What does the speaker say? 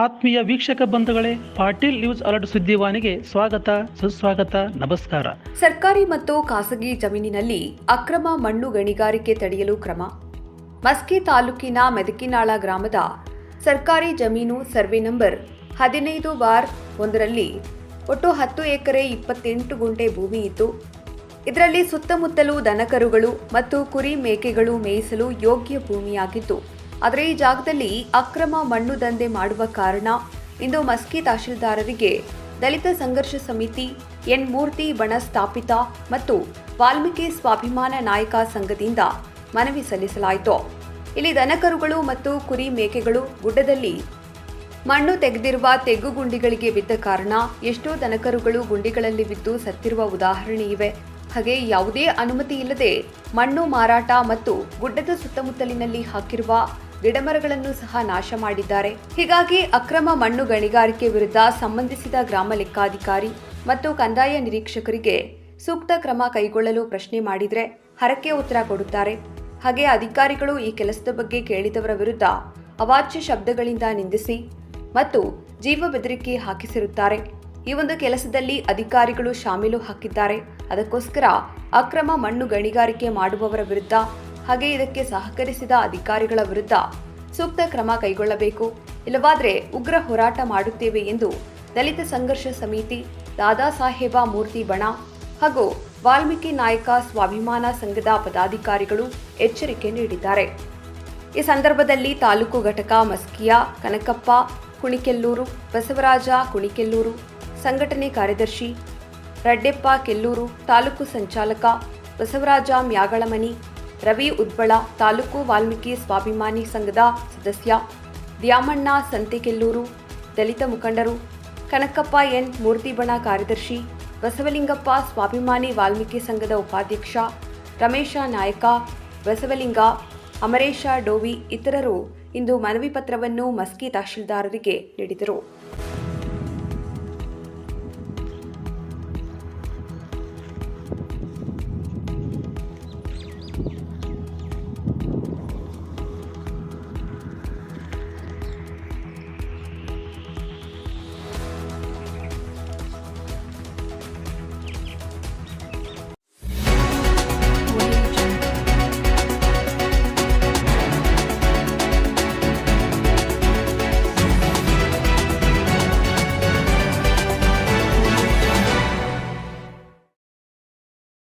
ಆತ್ಮೀಯ ವೀಕ್ಷಕ ಬಂಧುಗಳೇ, ಪಾಟೀಲ್ ನ್ಯೂಸ್ ಅಲರ್ಟ್ ಸುದ್ದಿವಾಣಿಗೆ ಸ್ವಾಗತ, ಸುಸ್ವಾಗತ, ನಮಸ್ಕಾರ. ಸರ್ಕಾರಿ ಮತ್ತು ಖಾಸಗಿ ಜಮೀನಿನಲ್ಲಿ ಅಕ್ರಮ ಮಣ್ಣು ಗಣಿಗಾರಿಕೆ ತಡೆಯಲು ಕ್ರಮ. ಮಸ್ಕಿ ತಾಲೂಕಿನ ಮೆದಕಿನಾಳ ಗ್ರಾಮದ ಸರ್ಕಾರಿ ಜಮೀನು ಸರ್ವೆ ನಂಬರ್ ಹದಿನೈದು ಬಾರ್ ಒಂದರಲ್ಲಿ ಒಟ್ಟು ಹತ್ತು ಎಕರೆ ಇಪ್ಪತ್ತೆಂಟು ಗುಂಟೆ ಭೂಮಿ ಇತ್ತು ಇದರಲ್ಲಿ ಸುತ್ತಮುತ್ತಲೂ ದನಕರುಗಳು ಮತ್ತು ಕುರಿ ಮೇಕೆಗಳು ಮೇಯಿಸಲು ಯೋಗ್ಯ ಭೂಮಿಯಾಗಿದ್ದು ಆದರೆ ಈ ಜಾಗದಲ್ಲಿ ಅಕ್ರಮ ಮಣ್ಣು ದಂಧೆ ಮಾಡುವ ಕಾರಣ ಇಂದು ಮಸ್ಕಿ ತಹಶೀಲ್ದಾರರಿಗೆ ದಲಿತ ಸಂಘರ್ಷ ಸಮಿತಿ, ಎನ್ ಮೂರ್ತಿ ಬಣ ಸ್ಥಾಪಿತ ಮತ್ತು ವಾಲ್ಮೀಕಿ ಸ್ವಾಭಿಮಾನ ನಾಯಕ ಸಂಘದಿಂದ ಮನವಿ ಸಲ್ಲಿಸಲಾಯಿತು. ಇಲ್ಲಿ ದನಕರುಗಳು ಮತ್ತು ಕುರಿ ಮೇಕೆಗಳು ಗುಡ್ಡದಲ್ಲಿ ಮಣ್ಣು ತೆಗೆದಿರುವ ತೆಗ್ಗು ಗುಂಡಿಗಳಿಗೆ ಬಿದ್ದ ಕಾರಣ ಎಷ್ಟೋ ದನಕರುಗಳು ಗುಂಡಿಗಳಲ್ಲಿ ಬಿದ್ದು ಸತ್ತಿರುವ ಉದಾಹರಣೆ ಇವೆ. ಹಾಗೆ ಯಾವುದೇ ಅನುಮತಿ ಇಲ್ಲದೆ ಮಣ್ಣು ಮಾರಾಟ ಮತ್ತು ಗುಡ್ಡದ ಸುತ್ತಮುತ್ತಲಿನಲ್ಲಿ ಹಾಕಿರುವ ಗಿಡಮರಗಳನ್ನು ಸಹ ನಾಶ ಮಾಡಿದ್ದಾರೆ. ಹೀಗಾಗಿ ಅಕ್ರಮ ಮಣ್ಣು ಗಣಿಗಾರಿಕೆ ವಿರುದ್ಧ ಸಂಬಂಧಿಸಿದ ಗ್ರಾಮ ಲೆಕ್ಕಾಧಿಕಾರಿ ಮತ್ತು ಕಂದಾಯ ನಿರೀಕ್ಷಕರಿಗೆ ಸೂಕ್ತ ಕ್ರಮ ಕೈಗೊಳ್ಳಲು ಪ್ರಶ್ನೆ ಮಾಡಿದರೆ ಹರಕೆ ಉತ್ತರ ಕೊಡುತ್ತಾರೆ. ಹಾಗೆ ಅಧಿಕಾರಿಗಳು ಈ ಕೆಲಸದ ಬಗ್ಗೆ ಕೇಳಿದವರ ವಿರುದ್ಧ ಅವಾಚ್ಯ ಶಬ್ದಗಳಿಂದ ನಿಂದಿಸಿ ಮತ್ತು ಜೀವ ಬೆದರಿಕೆ ಹಾಕಿಸಿರುತ್ತಾರೆ. ಈ ಒಂದು ಕೆಲಸದಲ್ಲಿ ಅಧಿಕಾರಿಗಳು ಶಾಮೀಲು ಹಾಕಿದ್ದಾರೆ. ಅದಕ್ಕೋಸ್ಕರ ಅಕ್ರಮ ಮಣ್ಣು ಗಣಿಗಾರಿಕೆ ಮಾಡುವವರ ವಿರುದ್ಧ ಹಾಗೆ ಇದಕ್ಕೆ ಸಹಕರಿಸಿದ ಅಧಿಕಾರಿಗಳ ವಿರುದ್ಧ ಸೂಕ್ತ ಕ್ರಮ ಕೈಗೊಳ್ಳಬೇಕು. ಇಲ್ಲವಾದರೆ ಉಗ್ರ ಹೋರಾಟ ಮಾಡುತ್ತೇವೆ ಎಂದು ದಲಿತ ಸಂಘರ್ಷ ಸಮಿತಿ ದಾದಾ ಸಾಹೇಬ ಮೂರ್ತಿ ಬಣ ಹಾಗೂ ವಾಲ್ಮೀಕಿ ನಾಯಕ ಸ್ವಾಭಿಮಾನ ಸಂಘದ ಪದಾಧಿಕಾರಿಗಳು ಎಚ್ಚರಿಕೆ ನೀಡಿದ್ದಾರೆ. ಈ ಸಂದರ್ಭದಲ್ಲಿ ತಾಲೂಕು ಘಟಕ ಮಸ್ಕಿಯ, ಕನಕಪ್ಪ, ಕುಣಿಕೆಲ್ಲೂರು, ಬಸವರಾಜ ಕುಣಿಕೆಲ್ಲೂರು, ಸಂಘಟನೆ ಕಾರ್ಯದರ್ಶಿ ರಡ್ಡೆಪ್ಪ ಕೆಲ್ಲೂರು, ತಾಲೂಕು ಸಂಚಾಲಕ ಬಸವರಾಜ ಮ್ಯಾಗಳಮನಿ ರವಿ ಉದ್ಬಳ ತಾಲೂಕು ವಾಲ್ಮೀಕಿ ಸ್ವಾಭಿಮಾನಿ ಸಂಘದ ಸದಸ್ಯ ದ್ಯಾಮಣ್ಣ ಸಂತೆಕೆಲ್ಲೂರು, ದಲಿತ ಮುಖಂಡರು, ಕನಕಪ್ಪ ಎನ್ ಮೂರ್ತಿಬಣ ಕಾರ್ಯದರ್ಶಿ, ಬಸವಲಿಂಗಪ್ಪ ಸ್ವಾಭಿಮಾನಿ ವಾಲ್ಮೀಕಿ ಸಂಘದ ಉಪಾಧ್ಯಕ್ಷ, ರಮೇಶ ನಾಯಕ, ಬಸವಲಿಂಗ, ಅಮರೇಶ ಡೋವಿ ಇತರರು ಇಂದು ಮನವಿ ಪತ್ರವನ್ನು ಮಸ್ಕಿ ತಹಶೀಲ್ದಾರರಿಗೆ ನೀಡಿದರು.